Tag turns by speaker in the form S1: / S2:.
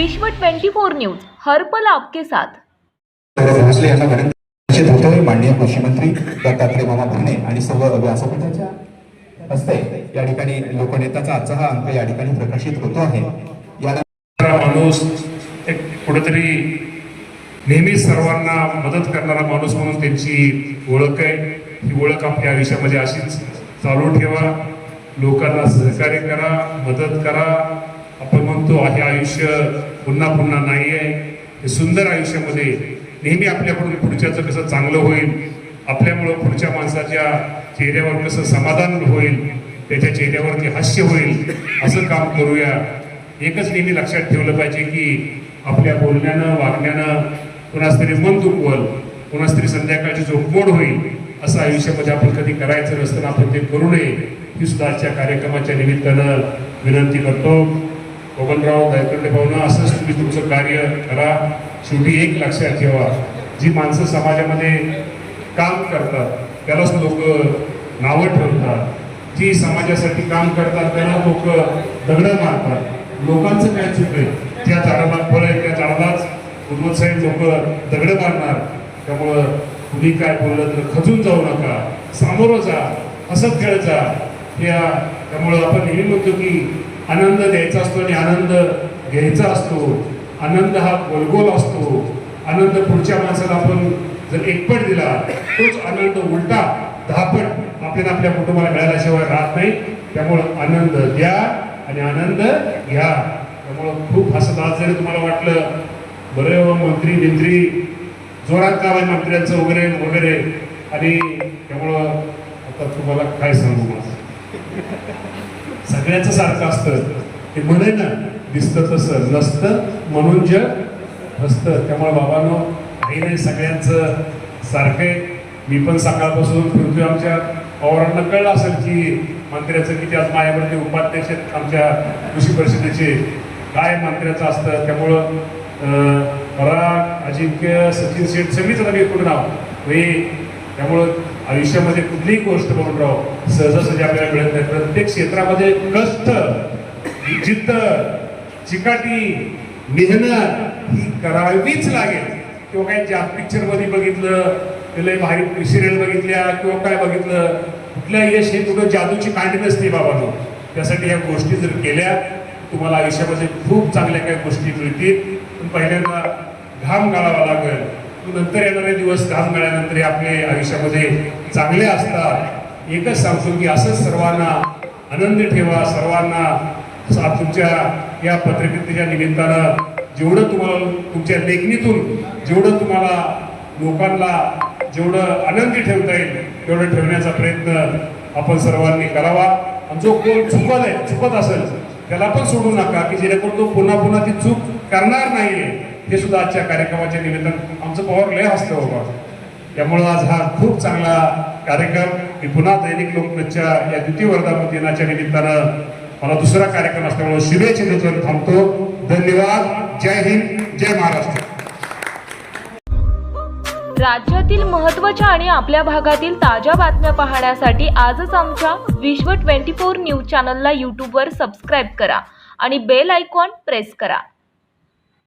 S1: विश्व 24 न्यूज हर पल आपके साथ.
S2: भोसले यांना विनंती माननीय कृषी मंत्री दत्तात्रय मामा भरणे आणि सर्व व्यासपीठाच्या हस्ते या ठिकाणी लोकनेताचा आजचा हा अंक या ठिकाणी प्रकाशित होतो आहे. याला
S3: माणूस एक कुठेतरी नेहमी सर्वांना मदत करणारा माणूस म्हणून त्यांची ओळख आहे. ही ओळख आपल्या आयुष्यामध्ये अशीच चालू ठेवा. लोकांना सहकार्य करा मदत करा. आपण म्हणतो हे आयुष्य पुन्हा पुन्हा नाही आहे हे सुंदर आयुष्यामध्ये नेहमी आपल्याकडून पुढच्याचं कसं चांगलं होईल आपल्यामुळं पुढच्या माणसाच्या चेहऱ्यावर कसं समाधान होईल त्याच्या चेहऱ्यावरती हास्य होईल असं काम करूया. एकच नेहमी लक्षात ठेवलं पाहिजे की आपल्या बोलण्यानं वागण्यानं कुणास तरी मन दुखवल कुणास तरी संध्याकाळची झोपमोड होईल असं आयुष्यामध्ये आपण कधी करायचं नसताना आपण ते करू नये ही सुद्धा आजच्या कार्यक्रमाच्या निमित्तानं विनंती करतो. बबनराव गायकंडे भाऊनं असंच तुम्ही तुमचं कार्य करा. शेवटी एक लक्षात ठेवा. जी माणसं समाजामध्ये काम करतात त्यालाच लोक नावं ठेवतात. जी समाजासाठी काम करतात त्याला लोक दगडं मारतात. लोकांचं काय चुकलं आहे? त्या झाडाला फळ आहे त्या झाडालाच उद्वत साहेब लोक दगडं मारणार. त्यामुळं तुम्ही काय बोललं तर खचून जाऊ नका. सामोरं जा. हसत खेळत जा. या त्यामुळं आपण नेहमी म्हणतो की आनंद द्यायचा असतो आणि आनंद घ्यायचा असतो. आनंद हा गोलगोल असतो. आनंद पुढच्या माणसाला आपण जर एकपट दिला तोच आनंद उलटा दहापट आपल्याला आपल्या कुटुंबाला मिळाल्याशिवाय राहत नाही. त्यामुळं आनंद द्या आणि आनंद घ्या. त्यामुळं खूप हसत आज जरी तुम्हाला वाटलं बरं हो, मंत्री बिंत्री जोरात काम आहे मंत्र्यांचं वगैरे वगैरे? आणि त्यामुळं आता तुम्हाला काय सांगू माझं सगळ्याचं सारखं असतं. ते म्हणे ना दिसतं तसं. नसतं म्हणून जग असतं त्यामुळे बाबांनो काही नाही सगळ्यांचं सारखं आहे. मी पण सकाळपासून फिरतोय आमच्या पवारांना कळलं असेल की मंत्र्याचं किती आज माझ्यावरती उपाध्यक्ष आहेत आमच्या कृषी परिषदेचे. काय मंत्र्याचं असतं? त्यामुळं पराग अजिंक्य सचिन शेठ सगळीच आता मी एकूण नाव. हे त्यामुळं आयुष्यामध्ये कुठलीही गोष्ट म्हणून राव सहजासहजी आपल्याला मिळत नाही. प्रत्येक क्षेत्रामध्ये कष्ट जिद्द चिकाटी मेहनत ही करावीच लागेल. किंवा काय ज्या पिक्चरमध्ये बघितलं लय भारी सिरियल बघितल्या किंवा काय बघितलं कुठल्या यश हे कुठं जादूची कांडी नसते बाबानो त्यासाठी ह्या गोष्टी जर केल्या तुम्हाला आयुष्यामध्ये खूप चांगल्या काही गोष्टी मिळतील. पण पहिल्यांदा घाम गाळावा लागेल. नंतर येणारे दिवस काम मिळाल्यानंतर हे आपले आयुष्यामध्ये चांगले असतात. एकच सांगतो की असंच सर्वांना आनंद ठेवा सर्वांना तुमच्या या पत्रकारितेच्या निमित्तानं जेवढं तुम्हाला तुमच्या लेखणीतून जेवढं तुम्हाला लोकांना जेवढं आनंदी ठेवता येईल तेवढं ठेवण्याचा प्रयत्न आपण सर्वांनी करावा. आणि जो कोण चुकत आहे चुकत असेल त्याला पण सोडू नका की जेणेकरून तो पुन्हा पुन्हा ती चूक करणार नाहीये. हे सुद्धा आजच्या कार्यक्रमाच्या निमित्तानं आमचं पवार लय असतं बाबा. त्यामुळं आज हा खूप चांगला कार्यक्रम. मी पुन्हा दैनिक लोकमतच्या या द्वितीय वर्धापन दिनाच्या निमित्तानं मला दुसरा कार्यक्रम असल्यामुळे शुभेच्छा देतो थांबतो. धन्यवाद. जय हिंद. जय महाराष्ट्र.
S1: राज्यातील महत्त्वाच्या आणि आपल्या भागातील ताज्या बातम्या पाहण्यासाठी आजच आमच्या विश्व 24 न्यूज चॅनलला यूट्यूबवर सबस्क्राईब करा आणि बेल आयकॉन प्रेस करा.